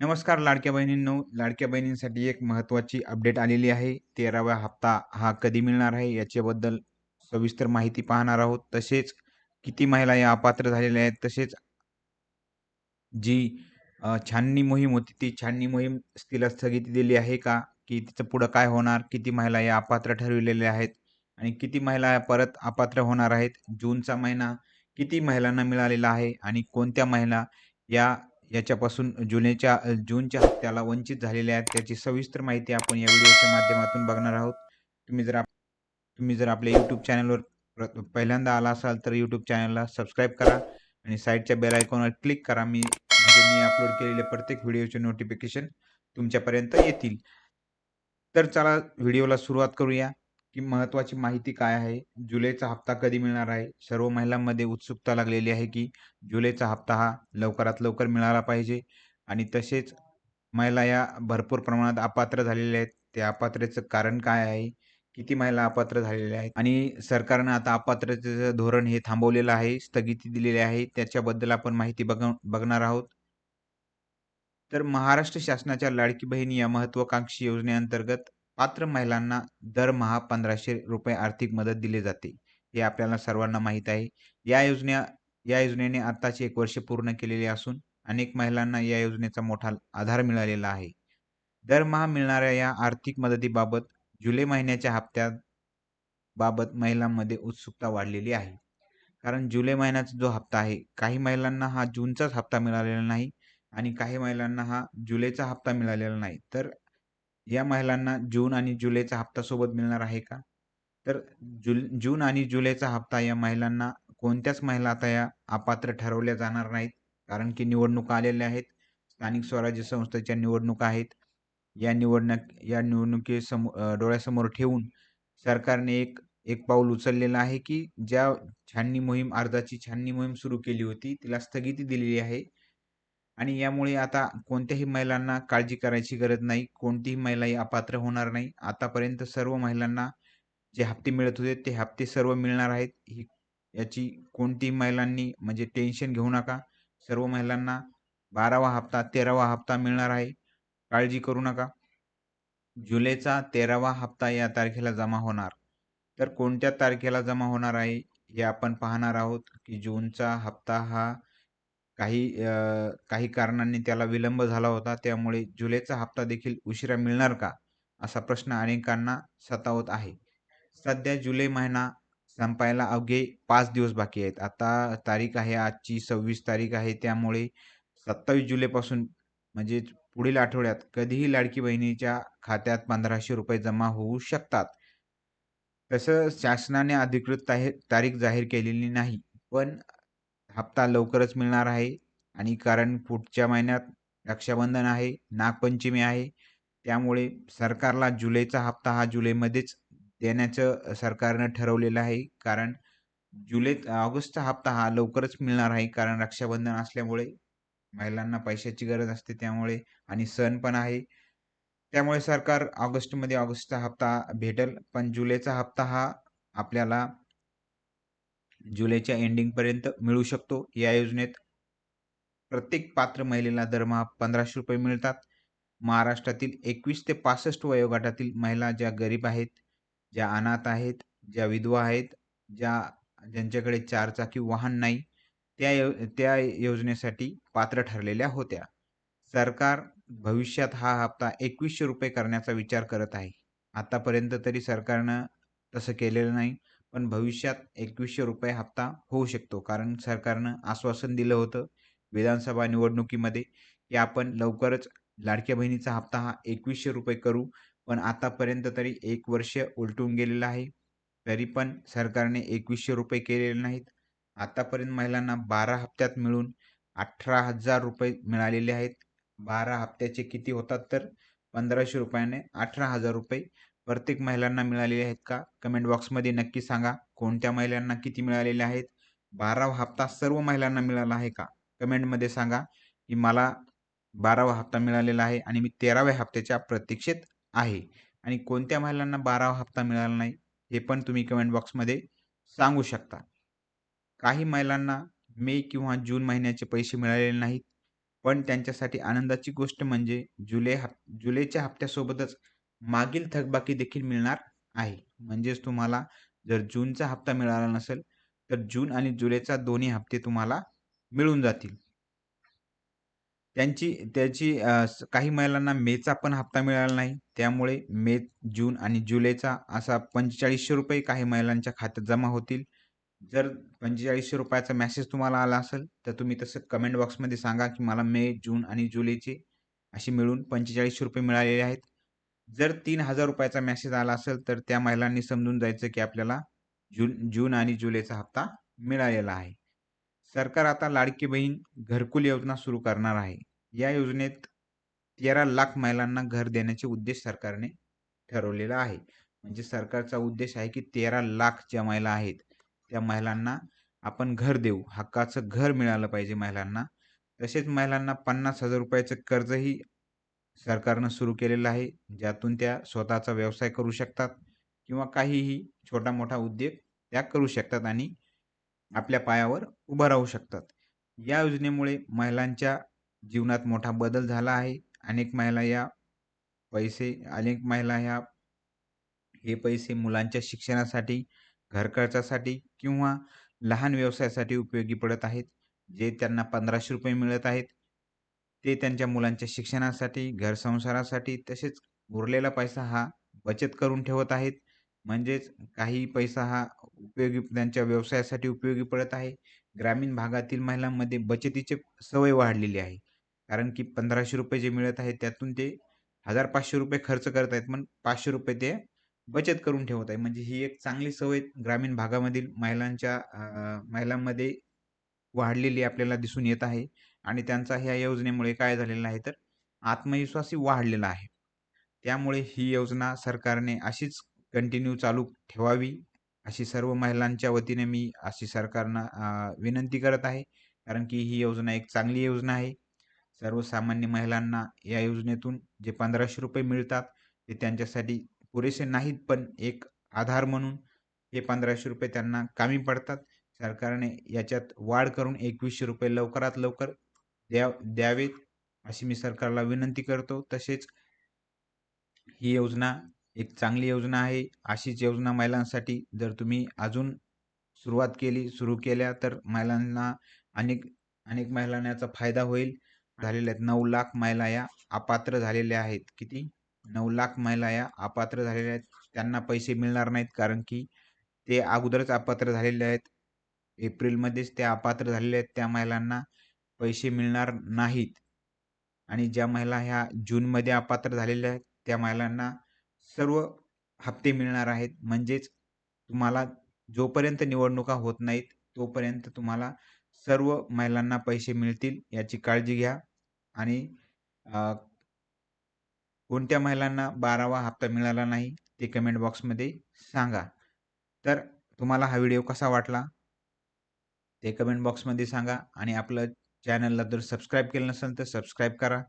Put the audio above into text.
नमस्कार लाडक्या बहिणींनो. लाडक्या बहिणींसाठी एक महत्त्वाची अपडेट आलेली आहे. तेरावा हप्ता हा कधी मिळणार आहे याच्याबद्दल सविस्तर माहिती पाहणार आहोत. तसेच किती महिला या अपात्र झालेल्या आहेत? तसेच जी छाननी मोहीम होती ती छाननी मोहीम तिला स्थगिती दिली आहे का? की तिचं पुढं काय होणार? किती महिला या अपात्र ठरविलेल्या आहेत? आणि किती महिला या परत अपात्र होणार आहेत? जूनचा महिना किती महिलांना मिळालेला आहे? आणि कोणत्या महिला या याच्यापासून जुनेच्या जूनच्या हप्त्याला वंचित झालेल्या आहेत. त्याची सविस्तर माहिती आपण या व्हिडिओच्या माध्यमातून बघणार आहोत. तुम्ही जर आप तुम्ही जर आपल्या यूट्यूब चॅनलवर प्र- पहिल्यांदा आला असाल तर यूट्यूब चॅनलला सबस्क्राईब करा आणि साईडच्या बेल आयकॉनवर क्लिक करा. मी म्हणजे मी अपलोड केलेले प्रत्येक व्हिडिओचे नोटिफिकेशन तुमच्यापर्यंत येतील. तर चला व्हिडिओला सुरुवात करूया. की महत्त्वाची माहिती काय आहे? जुलैचा हप्ता कधी मिळणार आहे? सर्व महिलांमध्ये उत्सुकता लागलेली आहे की जुलैचा हप्ता हा लवकरात लवकर मिळाला पाहिजे. आणि तसेच महिला या भरपूर प्रमाणात अपात्र झालेल्या आहेत. त्या अपात्रेचं कारण काय आहे? किती महिला अपात्र झालेल्या आहेत? आणि सरकारनं आता अपात्रतेचं धोरण हे थांबवलेलं आहे स्थगिती दिलेली आहे. त्याच्याबद्दल आपण माहिती बघ बघणार आहोत. तर महाराष्ट्र शासनाच्या लाडकी बहीण या महत्वाकांक्षी योजनेअंतर्गत पात्र महिलांना दरमहा पंधराशे रुपये आर्थिक मदत दिली जाते. हे आपल्याला सर्वांना माहीत आहे. या योजने या योजनेने आत्ताचे एक वर्ष पूर्ण केलेले असून अनेक महिलांना या योजनेचा मोठा आधार मिळालेला आहे. दरमहा मिळणाऱ्या या आर्थिक मदतीबाबत जुलै महिन्याच्या हप्त्यात बाबत महिलांमध्ये उत्सुकता वाढलेली आहे. कारण जुलै महिन्याचा जो हप्ता आहे काही महिलांना हा जूनचाच हप्ता मिळालेला नाही आणि काही महिलांना हा जुलैचा हप्ता मिळालेला नाही. तर या महिलांना जून आणि जुलैचा हप्ता सोबत मिळणार आहे का? तर जुल जून आणि जुलैचा हप्ता या महिलांना कोणत्याच महिला आता या अपात्र ठरवल्या जाणार नाहीत. कारण की निवडणुका आलेल्या आहेत. स्थानिक स्वराज्य संस्थेच्या निवडणुका आहेत. या निवडणूक या निवडणुकीसमोर डोळ्यासमोर ठेवून सरकारने एक एक पाऊल उचललेलं आहे की ज्या छाननी मोहीम अर्जाची छाननी मोहीम सुरू केली होती तिला स्थगिती दिलेली आहे. आणि यामुळे आता कोणत्याही महिलांना काळजी करायची गरज नाही कोणतीही महिलाही अपात्र होणार नाही. आतापर्यंत सर्व महिलांना जे हप्ते मिळत होते ते हप्ते सर्व मिळणार आहेत. ही याची कोणतीही महिलांनी म्हणजे टेन्शन घेऊ नका. सर्व महिलांना बारावा हप्ता तेरावा हप्ता मिळणार आहे. काळजी करू नका. जुलैचा तेरावा हप्ता या तारखेला जमा होणार. तर कोणत्या तारखेला जमा होणार आहे हे आपण पाहणार आहोत की जूनचा हप्ता हा काही काही कारणांनी त्याला विलंब झाला होता. त्यामुळे जुलैचा हप्ता देखील उशिरा मिळणार का? असा प्रश्न अनेकांना सतावत आहे. सध्या जुलै महिना संपायला अवघे पाच दिवस बाकी आहेत. आता तारीख आहे आजची सव्वीस तारीख आहे. त्यामुळे सत्तावीस जुलैपासून म्हणजे पुढील आठवड्यात कधीही लाडकी बहिणीच्या खात्यात पंधराशे रुपये जमा होऊ शकतात. तसं शासनाने अधिकृत तारीख जाहीर केलेली नाही. पण हप्ता लवकरच मिळणार आहे आणि कारण पुढच्या महिन्यात रक्षाबंधन आहे नागपंचमी आहे त्यामुळे सरकारला जुलैचा हप्ता हा जुलैमध्येच देण्याचं सरकारनं ठरवलेलं आहे. कारण जुलै ऑगस्टचा हप्ता हा लवकरच मिळणार आहे. कारण रक्षाबंधन असल्यामुळे महिलांना पैशाची गरज असते त्यामुळे आणि सण पण आहे. त्यामुळे सरकार ऑगस्टमध्ये ऑगस्टचा हप्ता भेटेल. पण जुलैचा हप्ता हा आपल्याला जुलैच्या एंडिंगपर्यंत मिळू शकतो. या योजनेत प्रत्येक पात्र महिलेला दरमहा पंधराशे रुपये मिळतात. महाराष्ट्रातील एकवीस ते पासष्ट वयोगटातील महिला ज्या गरीब आहेत ज्या अनाथ आहेत ज्या विधवा आहेत ज्या ज्यांच्याकडे चारचाकी वाहन नाही त्या यो त्या योजनेसाठी पात्र ठरलेल्या होत्या. सरकार भविष्यात हा हप्ता एकवीसशे रुपये करण्याचा विचार करत आहे. आतापर्यंत तरी सरकारनं तसं केलेलं नाही. पण भविष्यात एकवीसशे रुपये हप्ता होऊ शकतो. कारण सरकारनं आश्वासन दिलं होतं विधानसभा निवडणुकीमध्ये की आपण लवकरच लाडक्या बहिणीचा हप्ता हा एकवीसशे रुपये करू. पण आतापर्यंत तरी एक वर्ष उलटून गेलेलं आहे. तरी पण सरकारने एकवीसशे रुपये केलेले नाहीत. आतापर्यंत महिलांना बारा हप्त्यात मिळून अठरा हजार रुपये मिळालेले आहेत. बारा हप्त्याचे किती होतात तर पंधराशे रुपयाने अठरा हजार रुपये. प्रत्येक महिलांना मिळालेले आहेत का? कमेंट बॉक्समध्ये नक्की सांगा. कोणत्या महिलांना किती मिळालेले आहेत? बारावा हप्ता सर्व महिलांना मिळाला आहे का? कमेंटमध्ये सांगा की मला बारावा हप्ता मिळालेला आहे आणि मी तेराव्या हप्त्याच्या प्रतीक्षेत आहे. आणि कोणत्या महिलांना बारावा हप्ता मिळाला नाही? हे पण तुम्ही कमेंट बॉक्समध्ये सांगू शकता. काही महिलांना मे किंवा जून महिन्याचे पैसे मिळालेले नाहीत. पण त्यांच्यासाठी आनंदाची गोष्ट म्हणजे जुलै हप जुलैच्या हप्त्यासोबतच मागील थकबाकी देखील मिळणार आहे. म्हणजेच तुम्हाला जर जूनचा हप्ता मिळाला नसेल, तर जून आणि जुलैचा दोन्ही हप्ते तुम्हाला मिळून जातील. त्यांची त्याची काही महिलांना मेचा पण हप्ता मिळाला नाही. त्यामुळे मे, जून आणि जुलैचा असा ₹4500 काही महिलांच्या खात्यात जमा होतील. जर पंचेचाळीसशे रुपयाचा मेसेज तुम्हाला आला असेल, तर तुम्ही तसं कमेंट बॉक्समध्ये सांगा, की मला मे, जून आणि जुलैचे असे मिळून ₹4500 मिळालेले आहेत. जर तीन हजार रुपयाचा मेसेज आला असेल, तर त्या महिलांनी समजून जायचं, की आपल्याला जून जून आणि जुलैचा हप्ता मिळालेला आहे. सरकार आता लाडकी बहीण घरकुल योजना सुरू करणार आहे. या योजनेत 13 लाख महिलांना घर देण्याचे उद्देश सरकारने ठरवलेला आहे. म्हणजे सरकारचा उद्देश आहे, की 13 लाख ज्या महिला आहेत, त्या महिलांना आपण घर देऊ. हक्काचं घर मिळालं पाहिजे महिलांना. तसेच महिलांना पन्नास हजार रुपयाचं कर्जही सरकारनं सुरू केलेलं आहे. ज्यातून त्या स्वतःचा व्यवसाय करू शकतात किंवा काहीही छोटा-मोठा उद्योग त्या करू शकतात आणि आपल्या पायावर उभं राहू शकतात. या योजनेमुळे महिलांच्या जीवनात मोठा बदल झाला आहे. अनेक महिला या पैसे अनेक महिला ह्या हे पैसे मुलांच्या शिक्षणासाठी, घरखर्चासाठी किंवा लहान व्यवसायासाठी उपयोगी पडत आहेत. जे त्यांना ₹1500 मिळत आहेत. ते त्यांच्या मुलांच्या शिक्षणासाठी, घर संसारासाठी तसेच उरलेला पैसा हा बचत करून ठेवत आहेत. म्हणजेच काही पैसा हा उपयोगी त्यांच्या व्यवसायासाठी उपयोगी पडत आहे. ग्रामीण भागातील महिलांमध्ये बचतीची सवय वाढलेली आहे. कारण की ₹1500 जे मिळत आहे त्यातून ते ₹1000-500 खर्च करत आहेत. पण ₹500 ते बचत करून ठेवत आहे. म्हणजे ही एक चांगली सवय ग्रामीण भागामधील महिलांच्या महिलांमध्ये वाढलेली आपल्याला दिसून येत आहे आणि त्यांचा ह्या योजनेमुळे काय झालेलं आहे, तर आत्मविश्वासही वाढलेला आहे. त्यामुळे ही योजना सरकारने अशीच कंटिन्यू चालू ठेवावी, अशी सर्व महिलांच्या वतीने मी अशी सरकारनं विनंती करत आहे. कारण की ही योजना एक चांगली योजना आहे. सर्वसामान्य महिलांना या योजनेतून जे ₹1500 मिळतात, ते त्यांच्यासाठी पुरेसे नाहीत, पण एक आधार म्हणून हे ₹1500 त्यांना कामी पडतात. सरकारने याच्यात वाढ करून ₹2100 लवकरात लवकर द्या द्यावेत, अशी मी सरकारला विनंती करतो. तसेच ही योजना एक चांगली योजना आहे. अशीच योजना महिलांसाठी जर तुम्ही अजून सुरुवात केली, सुरू केल्या, तर महिलांना अनेक अनेक महिलांना याचा फायदा होईल. झालेल्या आहेत नऊ लाख महिला या अपात्र झालेल्या आहेत. किती? नऊ लाख महिला या अपात्र झालेल्या आहेत. त्यांना पैसे मिळणार नाहीत कारण की ते अगोदरच अपात्र झालेले आहेत. एप्रिलमध्येच त्या अपात्र झालेले आहेत. त्या महिलांना पैसे मिळणार नाहीत. आणि ज्या महिला ह्या जूनमध्ये अपात्र झालेल्या आहेत, त्या महिलांना सर्व हप्ते मिळणार आहेत. म्हणजेच तुम्हाला जोपर्यंत निवडणुका होत नाहीत, तोपर्यंत तुम्हाला सर्व महिलांना पैसे मिळतील याची काळजी घ्या. आणि कोणत्या महिलांना 12वा हप्ता मिळाला नाही, ते कमेंट बॉक्समध्ये सांगा. तर तुम्हाला हा व्हिडिओ कसा वाटला? ते कमेंट बॉक्समध्ये सांगा आणि आपलं चॅनलला जर सबस्क्राईब केलं नसेल, तर सबस्क्राईब करा.